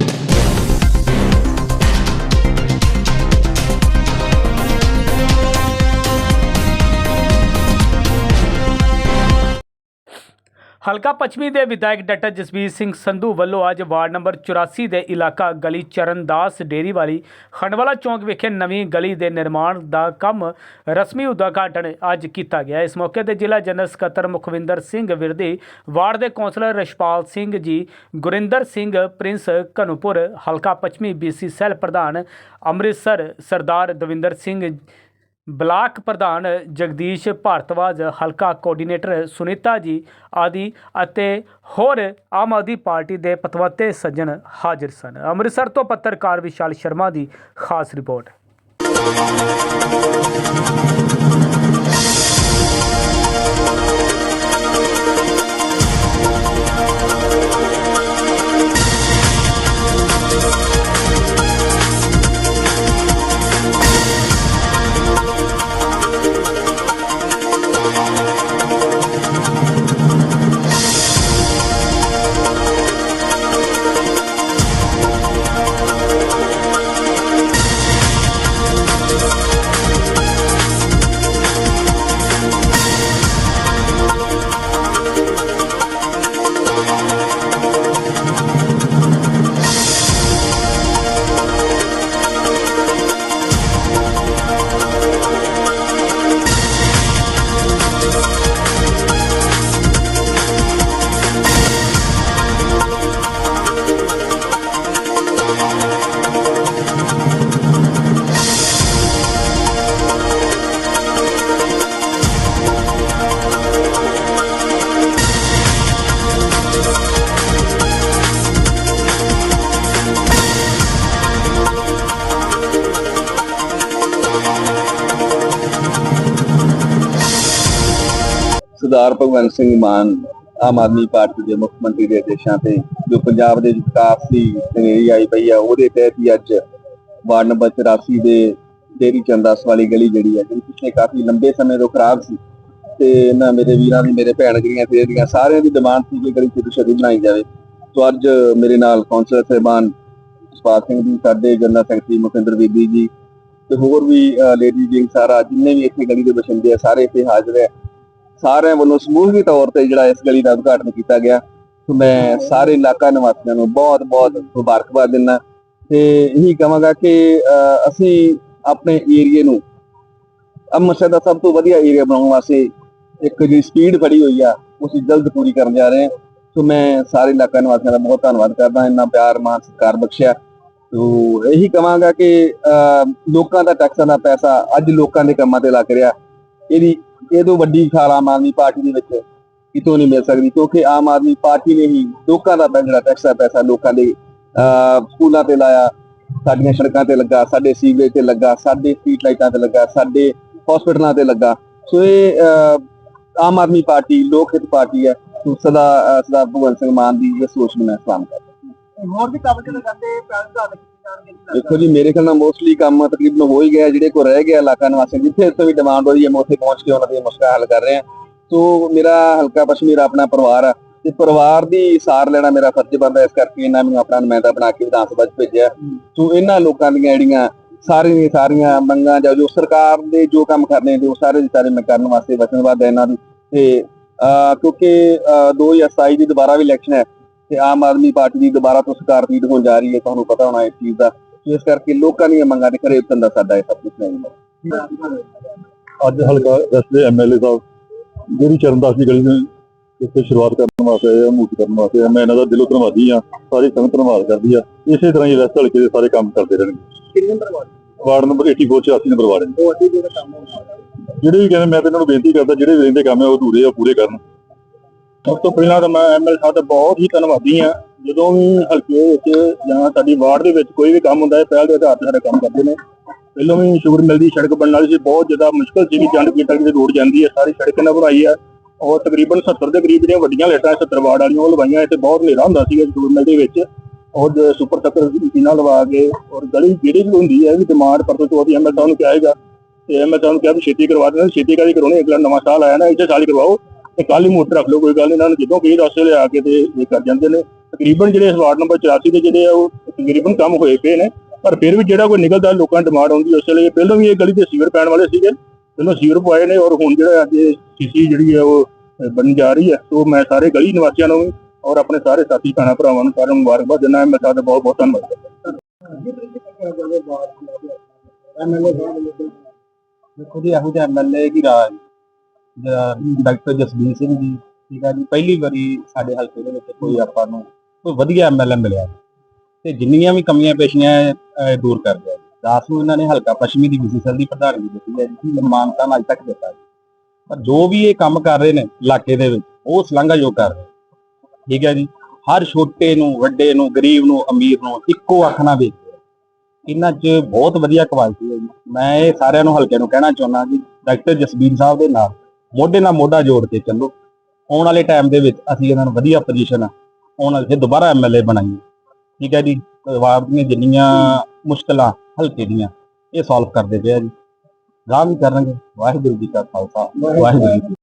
you ਹਲਕਾ ਪੱਛਮੀ ਦੇ ਵਿਧਾਇਕ ਡਾਕਟਰ ਜਸਬੀਰ ਸਿੰਘ ਸੰਧੂ ਵੱਲੋਂ ਅੱਜ ਵਾਰਡ ਨੰਬਰ 84 ਦੇ ਇਲਾਕਾ ਗਲੀ ਚਰਨਦਾਸ ਡੇਰੀ ਵਾਲੀ ਖੰਡਵਾਲਾ ਚੌਂਕ ਵਿਖੇ ਨਵੀਂ ਗਲੀ ਦੇ ਨਿਰਮਾਣ ਦਾ ਕੰਮ ਰਸਮੀ ਉਦਘਾਟਨ ਅੱਜ ਕੀਤਾ ਗਿਆ। ਇਸ ਮੌਕੇ ਤੇ ਜ਼ਿਲ੍ਹਾ ਜਨਰਲ ਸਕੱਤਰ ਮੁਖਵਿੰਦਰ ਸਿੰਘ ਵਿਰਦੀ, ਵਾਰਡ ਦੇ ਕੌਂਸਲਰ ਰਸ਼ਪਾਲ ਸਿੰਘ ਜੀ, ਗੁਰਿੰਦਰ ਸਿੰਘ, ਪ੍ਰਿੰਸ ਘਨੂਪੁਰ, ਹਲਕਾ ਪੱਛਮੀ ਬੀਸੀ ਸੈੱਲ ਪ੍ਰਧਾਨ ਅੰਮ੍ਰਿਤਸਰ ਸਰਦਾਰ ਦਵਿੰਦਰ ਸਿੰਘ ਬਲਾਕ ਪ੍ਰਧਾਨ ਜਗਦੀਸ਼ ਭਾਰਤਵਾਜ, ਹਲਕਾ ਕੋਆਰਡੀਨੇਟਰ ਸੁਨੀਤਾ ਜੀ ਆਦਿ ਅਤੇ ਹੋਰ ਆਮ ਆਦਮੀ ਪਾਰਟੀ ਦੇ ਪਤਵੰਤੇ ਸੱਜਣ ਹਾਜ਼ਰ ਸਨ। ਅੰਮ੍ਰਿਤਸਰ ਤੋਂ ਪੱਤਰਕਾਰ ਵਿਸ਼ਾਲ ਸ਼ਰਮਾ ਦੀ ਖਾਸ ਰਿਪੋਰਟ। ਸਰਦਾਰ ਭਗਵੰਤ ਸਿੰਘ ਮਾਨ ਆਮ ਆਦਮੀ ਪਾਰਟੀ ਦੇ ਮੁੱਖ ਮੰਤਰੀ ਦੇ ਆਦੇਸ਼ਾਂ ਤੇ, ਜੋ ਪੰਜਾਬ ਦੇ ਵਿਕਾਸ ਦੀ ਤਨੇਰੀ ਆਈ ਪਈ ਆ, ਉਹਦੇ ਤਹਿਤ ਹੀ ਅੱਜ ਵਾਰਡ ਨੰਬਰ 84 ਦੇ ਡੇਰੀ ਚੰਦਾਸ ਵਾਲੀ ਗਲੀ ਜਿਹੜੀ ਹੈ ਜਿਹੜੀ ਪਿਛਲੇ ਕਾਫੀ ਲੰਬੇ ਸਮੇਂ ਤੋਂ ਖਰਾਬ ਸੀ ਤੇ ਇਹਨਾਂ ਮੇਰੇ ਵੀਰਾਂ ਦੀ, ਮੇਰੇ ਭੈਣ ਗਰੀਆਂ ਤੇ ਦੀਆਂ ਸਾਰਿਆਂ ਦੀ ਡਿਮਾਂਡ ਸੀ ਕਿ ਗਲੀ ਸਿੱਧੂ ਸ਼ਰੀ ਬਣਾਈ ਜਾਵੇ। ਸੋ ਅੱਜ ਮੇਰੇ ਨਾਲ ਕੌਂਸਲਰ ਸਾਹਿਬਾਨ ਜਸਪਾਲ ਸਿੰਘ ਜੀ, ਸਾਡੇ ਜਨਰਲ ਸੈਕਟਰੀ ਮੁਖਿੰਦਰ ਬੀਬੀ ਜੀ ਤੇ ਹੋਰ ਵੀ ਲੇਡੀ ਜੀ, ਸਾਰਾ ਜਿੰਨੇ ਵੀ ਇੱਥੇ ਗਲੀ ਦੇ ਬਸ਼ਿੰਦੇ ਆ, ਸਾਰੇ ਇੱਥੇ ਹਾਜ਼ਰ ਹੈ ਸਾਰਿਆਂ ਵੱਲੋਂ ਸਮੂਹੀ ਤੌਰ ਤੇ ਜਿਹੜਾ ਇਸ ਗਲੀ ਦਾ ਉਦਘਾਟਨ ਕੀਤਾ ਗਿਆ। ਸੋ ਮੈਂ ਸਾਰੇ ਇਲਾਕਾ ਨਿਵਾਸੀਆਂ ਨੂੰ ਬਹੁਤ ਬਹੁਤ ਮੁਬਾਰਕਬਾਦ ਦਿੰਦਾ। ਤੇ ਇਹੀ ਕਹਾਂਗਾ ਕਿ ਅਸੀਂ ਆਪਣੇ ਏਰੀਏ ਨੂੰ ਅੰਮ੍ਰਿਤਸਰ ਦਾ ਸਭ ਤੋਂ ਵਧੀਆ ਏਰੀਆ ਬਣਾਉਣ ਵਾਸਤੇ ਇੱਕ ਜਿਹੜੀ ਸਪੀਡ ਫੜੀ ਹੋਈ ਆ ਉਹ ਜਲਦ ਪੂਰੀ ਕਰਨ ਜਾ ਰਹੇ ਹਾਂ। ਸੋ ਮੈਂ ਸਾਰੇ ਇਲਾਕਾ ਨਿਵਾਸੀਆਂ ਦਾ ਬਹੁਤ ਧੰਨਵਾਦ ਕਰਦਾ ਇੰਨਾ ਪਿਆਰ ਮਾਨ ਸਤਿਕਾਰ ਬਖਸ਼ਿਆ। ਸੋ ਇਹੀ ਕਹਾਂਗਾ ਕਿ ਅਹ, ਲੋਕਾਂ ਦਾ ਟੈਕਸਾਂ ਦਾ ਪੈਸਾ ਅੱਜ ਲੋਕਾਂ ਦੇ ਕੰਮਾਂ ਤੇ ਲੱਗ ਰਿਹਾ। ਇਹਦੀ ਇਹ ਤੋਂ ਵੱਡੀ ਖਾਲ ਆਮ ਆਦਮੀ ਪਾਰਟੀ ਦੇ ਵਿੱਚ ਕਿਤੋਂ ਨਹੀਂ ਮਿਲ ਸਕਦੀ, ਕਿਉਂਕਿ ਆਮ ਆਦਮੀ ਪਾਰਟੀ ਨੇ ਹੀ ਲੋਕਾਂ ਦਾ ਜਿਹੜਾ ਟੈਕਸ ਦਾ ਪੈਸਾ ਲੋਕਾਂ ਦੇ ਸਕੂਲਾਂ ਤੇ ਲਾਇਆ, ਸਾਡੀਆਂ ਸੜਕਾਂ ਤੇ ਲੱਗਾ, ਸਾਡੇ ਸੀਵਰੇਜ ਤੇ ਲੱਗਾ, ਸਾਡੇ ਸਟਰੀਟ ਲਾਈਟਾਂ ਤੇ ਲੱਗਾ, ਸਾਡੇ ਹਸਪੀਟਲਾਂ ਤੇ ਲੱਗਾ। ਸੋ ਇਹ ਆਮ ਆਦਮੀ ਪਾਰਟੀ, ਲੋਕ ਹਿੱਤ ਪਾਰਟੀ ਹੈ। ਸੋ ਸਦਾ ਸਰਦਾਰ ਭਗਵੰਤ ਸਿੰਘ ਮਾਨ ਦੀ ਇਹ ਸੋਚ ਨੂੰ ਮੈਂ ਸਲਾਮ ਕਰਦਾ ਹੋਰ ਵੀ ਕੰਮ ਕਰਦੇ ਪੈਸੇ ਦਾ ਦੇਖੋ ਜੀ ਮੇਰੇ ਖਿਆਲ ਨਾਲ ਮੋਸਟਲੀ ਕੰਮ ਤਕਰੀਬਨ ਹੋ ਹੀ ਗਿਆ ਜਿਹੜੇ ਕੋ ਰਹਿ ਗਿਆ ਇਲਾਕਾ ਨਿਵਾਸੀਆਂ ਜਿੱਥੇ ਤੋਂ ਵੀ ਡਿਮਾਂਡ ਹੋ ਰਹੀ ਹੈ ਮੈਂ ਉੱਥੇ ਪਹੁੰਚ ਕੇ ਉਹਨਾਂ ਦੀਆਂ ਮੁਸ਼ਕਲਾਂ ਹੱਲ ਕਰ ਰਿਹਾ। ਸੋ ਮੇਰਾ ਹਲਕਾ ਪਸ਼ਮੀਰ ਆਪਣਾ ਪਰਿਵਾਰ ਆ ਤੇ ਪਰਿਵਾਰ ਦੀ ਸਾਰ ਲੈਣਾ ਮੇਰਾ ਫਰਜ਼ ਬਣਦਾ ਇਸ ਕਰਕੇ ਇਹਨਾਂ ਮੈਨੂੰ ਆਪਣਾ ਨੁਮਾਇੰਦਾ ਬਣਾ ਕੇ ਵਿਧਾਨ ਸਭਾ 'ਚ ਭੇਜਿਆ। ਸੋ ਇਹਨਾਂ ਲੋਕਾਂ ਦੀਆਂ ਜਿਹੜੀਆਂ ਸਾਰੀਆਂ ਦੀਆਂ ਸਾਰੀਆਂ ਮੰਗਾਂ ਜਾਂ ਜੋ ਸਰਕਾਰ ਦੇ ਜੋ ਕੰਮ ਕਰਨੇ ਨੇ ਉਹ ਸਾਰੇ ਦੇ ਸਾਰੇ ਮੈਂ ਕਰਨ ਵਾਸਤੇ ਵਚਨਬੱਧ ਹੈ ਇਹਨਾਂ ਦੀ। ਤੇ ਅਹ, ਕਿਉਂਕਿ ਅਹ, 2027 ਦੀ ਦੁਬਾਰਾ ਵੀ ਇਲੈਕਸ਼ਨ ਹੈ ਤੇ ਆਮ ਆਦਮੀ ਪਾਰਟੀ ਦੀ ਦੁਬਾਰਾ ਤੋਂ ਸਰਕਾਰ ਲੀਡ ਹੋਣ ਜਾ ਰਹੀ ਹੈ ਤੁਹਾਨੂੰ ਪਤਾ ਹੋਣਾ ਇਸ ਚੀਜ਼ ਦਾ। ਇਸ ਕਰਕੇ ਲੋਕਾਂ ਦੀਆਂ ਮੰਗਾਂ ਦੇ ਖਰੇ ਉਤਰਨ ਦਾ ਸਾਡਾ ਇਹ ਸਭ ਕੁਝ ਨਹੀਂ ਹੈ। ਅੱਜ ਹਲਕਾ ਰਸਤੇ ਐਮਐਲਏ ਸਾਹਿਬ ਜਿਹੜੀ ਚਰਨਦਾਸ ਦੀ ਗਲੀ ਨੂੰ ਇੱਥੇ ਸ਼ੁਰੂਆਤ ਕਰਨ ਵਾਸਤੇ ਆਏ ਆ ਮੂਰਤ ਕਰਨ ਵਾਸਤੇ। ਮੈਂ ਇਹਨਾਂ ਦਾ ਦਿਲੋਂ ਧੰਨਵਾਦੀ ਆ ਸਾਰੀ ਸੰਗਤ ਧੰਨਵਾਦ ਕਰਦੀ ਆ। ਇਸੇ ਤਰ੍ਹਾਂ ਹੀ ਰਸਤੇ ਹਲਕੇ ਦੇ ਸਾਰੇ ਕੰਮ ਕਰਦੇ ਰਹਿਣਗੇ। ਕਿੰਨੇ number ward? Ward number 84 84 number ward ਹੈ। ਉਹ ਅੱਧੀ ਜਿਹੜਾ ਕੰਮ ਹੋਣਾ ਜਿਹੜੇ ਵੀ ਕਹਿੰਦੇ ਮੈਂ ਤਾਂ ਇਹਨਾਂ ਨੂੰ ਬੇਨਤੀ ਕਰਦਾ ਜਿਹੜੇ ਵੀ ਰਹਿੰਦੇ ਕੰਮ ਹੈ ਉਹ ਅਧੂਰੇ ਆ ਪੂਰੇ ਕਰਨ। ਸਭ ਤੋਂ ਪਹਿਲਾਂ ਤਾਂ ਮੈਂ ਐਮਐਲ ਸਾਹਿਬ ਦਾ ਬਹੁਤ ਹੀ ਧੰਨਵਾਦੀ ਹਾਂ। ਜਦੋਂ ਵੀ ਹਲਕੇ ਵਿੱਚ ਜਾਂ ਸਾਡੀ ਵਾਰਡ ਦੇ ਵਿੱਚ ਕੋਈ ਵੀ ਕੰਮ ਹੁੰਦਾ ਹੈ, ਪਹਿਲ ਦੇ ਆਧਾਰ ਤੇ ਸਾਡਾ ਕੰਮ ਕਰਦੇ ਨੇ। ਪਹਿਲਾਂ ਵੀ ਸ਼ੁਗਰ ਮਿਲਦੀ, ਸੜਕ ਬਣਨ ਵਾਲੀ ਸੀ, ਬਹੁਤ ਜ਼ਿਆਦਾ ਮੁਸ਼ਕਲ ਸੀ ਵੀ ਜੰਡ ਕੀਟਕ ਦੀ ਰੋਡ ਜਾਂਦੀ ਹੈ, ਸਾਰੀ ਸੜਕ ਇਹਨਾਂ ਬਣਾਈ ਹੈ। ਔਰ ਤਕਰੀਬਨ 70 ਦੇ ਕਰੀਬ ਜਿਹੜੀਆਂ ਵੱਡੀਆਂ ਲਾਈਟਾਂ 70 ਵਾਰਡ ਵਾਲੀਆਂ, ਉਹ ਲਵਾਈਆਂ, ਇੱਥੇ ਬਹੁਤ ਹਨੇਰਾ ਹੁੰਦਾ ਸੀਗਾ ਸ਼ੁਗਰ ਮਿਲ ਦੇ ਵਿੱਚ। ਔਰ ਸੁਪਰ ਟੱਕਰ ਮਸ਼ੀਨਾਂ ਲਵਾ ਕੇ, ਔਰ ਗਲੀ ਜਿਹੜੀ ਵੀ ਹੁੰਦੀ ਹੈ, ਇਹ ਵੀ ਡਿਮਾਂਡ ਪਰਸੋਂ ਚੌਥੀ ਐਮਐਲ ਸਾਹਿਬ ਨੂੰ ਕਿਹਾਏਗਾ ਤੇ ਐਮਐਲ ਸਾਹਿਬ ਨੂੰ ਕਿਹਾ ਵੀ ਛੇਤੀ ਕਰਵਾ ਦੇਣਾ, ਛੇਤੀ ਕਾਹਦੀ ਕਰਵਾਉਣੀ ਅਗਲਾ ਨਵਾਂ ਸਾਲ ਆਇਆ ਨਾ, ਇੱਥੇ ਸਾਲ ਹੀ ਕਰਵਾਓ। ਤੇ ਕੱਲ ਹੀ ਮੋਟਰ ਰੱਖ ਲਓ ਕੋਈ ਗੱਲ ਇਹਨਾਂ ਨੂੰ ਜਦੋਂ ਕਹੀ ਰਸਤੇ ਲਿਆ ਕੇ ਤੇ ਇਹ ਕਰ ਜਾਂਦੇ ਨੇ। ਤਕਰੀਬਨ ਜਿਹੜੇ ਵਾਰਡ ਨੰਬਰ 84 ਦੇ ਜਿਹੜੇ ਆ ਉਹ ਤਕਰੀਬਨ ਕੰਮ ਹੋਏ ਪਏ ਨੇ। ਪਰ ਫਿਰ ਵੀ ਜਿਹੜਾ ਕੋਈ ਨਿਕਲਦਾ ਲੋਕਾਂ ਦੀ ਡਿਮਾਂਡ ਆਉਂਦੀ ਉਸ ਲਈ ਪਹਿਲਾਂ ਵੀ ਇਹ ਗਲੀ ਦੇ ਸੀਵਰ ਪੈਣ ਵਾਲੇ ਸੀਗੇ। ਪਹਿਲਾਂ ਸੀਵਰ ਪਵਾਏ ਨੇ ਔਰ ਹੁਣ ਜਿਹੜਾ ਅੱਜ ਸੀਸੀ ਜਿਹੜੀ ਹੈ ਉਹ ਅ, ਜਾ ਰਹੀ ਹੈ ਸੋ ਮੈਂ ਸਾਰੇ ਗਲੀ ਨਿਵਾਸੀਆਂ ਨੂੰ ਵੀ ਔਰ ਆਪਣੇ ਸਾਰੇ ਸਾਥੀ ਭੈਣਾਂ ਭਰਾਵਾਂ ਨੂੰ ਸਾਰਿਆਂ ਨੂੰ ਮੁਬਾਰਕਬਾਦ ਦਿੰਦਾ ਹਾਂ। ਮੈਂ ਤੁਹਾਡਾ ਬਹੁਤ ਬਹੁਤ ਧੰਨਵਾਦ ਐਮਐਲਏ ਸਾਹਿਬ ਦੇਖੋ ਜੀ ਇਹੋ ਜਿਹਾ ਐਮਐਲਏ ਕੀ ਰਾਜ ਡਾਕਟਰ ਜਸਬੀਰ ਸਿੰਘ ਜੀ, ਠੀਕ ਆ ਜੀ, ਪਹਿਲੀ ਵਾਰੀ ਸਾਡੇ ਹਲਕੇ ਦੇ ਵਿੱਚ ਕੋਈ ਆਪਾਂ ਨੂੰ ਕੋਈ ਵਧੀਆ ਐਮਐਲਏ ਮਿਲਿਆ ਤੇ ਜਿੰਨੀਆਂ ਵੀ ਕਮੀਆਂ ਪੇਸ਼ੀਆਂ ਦੂਰ ਕਰ ਦਿਆ ਦਾਸ ਨੂੰ ਇਹਨਾਂ ਨੇ ਹਲਕਾ ਪੱਛਮੀ ਦੀ ਬੀਸੀਸਲ ਦੀ ਪ੍ਰਧਾਨਗੀ ਦਿੱਤੀ ਹੈ ਜੀ ਮਾਨਤਾ ਅੱਜ ਤੱਕ ਦਿੱਤਾ ਪਰ ਜੋ ਵੀ ਇਹ ਕੰਮ ਕਰ ਰਹੇ ਨੇ ਇਲਾਕੇ ਦੇ ਵਿੱਚ, ਉਹ ਸ਼ਲਾਘਾਯੋਗ ਕਰ ਰਹੇ ਠੀਕ ਹੈ ਜੀ, ਹਰ ਛੋਟੇ ਨੂੰ, ਵੱਡੇ ਨੂੰ, ਗਰੀਬ ਨੂੰ, ਅਮੀਰ ਨੂੰ ਇੱਕੋ ਅੱਖ ਨਾਲ ਵੇਖਦੇ ਇਹਨਾਂ 'ਚ ਬਹੁਤ ਵਧੀਆ ਕੁਆਲਿਟੀ ਹੈ ਜੀ। ਮੈਂ ਇਹ ਸਾਰਿਆਂ ਨੂੰ ਹਲਕੇ ਨੂੰ ਕਹਿਣਾ ਚਾਹੁੰਦਾ ਜੀ ਡਾਕਟਰ ਜਸਬੀਰ ਸਾਹਿਬ ਦੇ ਨਾਲ ਮੋਢੇ ਨਾਲ ਮੋਢਾ ਜੋੜ ਕੇ ਚੱਲੋ। ਆਉਣ ਵਾਲੇ ਟਾਈਮ ਦੇ ਵਿੱਚ ਅਸੀਂ ਇਹਨਾਂ ਨੂੰ ਵਧੀਆ ਪੋਜੀਸ਼ਨ ਆਉਣ ਵਾਲੇ ਫਿਰ ਦੁਬਾਰਾ ਐਮਐਲਏ ਬਣਾਈਏ। ਠੀਕ ਹੈ ਜੀ? ਵਾਰਡ ਦੀਆਂ ਜਿੰਨੀਆਂ ਮੁਸ਼ਕਲਾਂ ਹਲਕੇ ਦੀਆਂ, ਇਹ ਸੋਲਵ ਕਰਦੇ ਪਿਆ ਜੀ। ਗਾਂ ਵੀ ਕਰਨਗੇ। ਵਾਹਿਗੁਰੂ ਜੀ ਕਾ ਖਾਲਸਾ। ਵਾਹਿਗੁਰੂ ਜੀ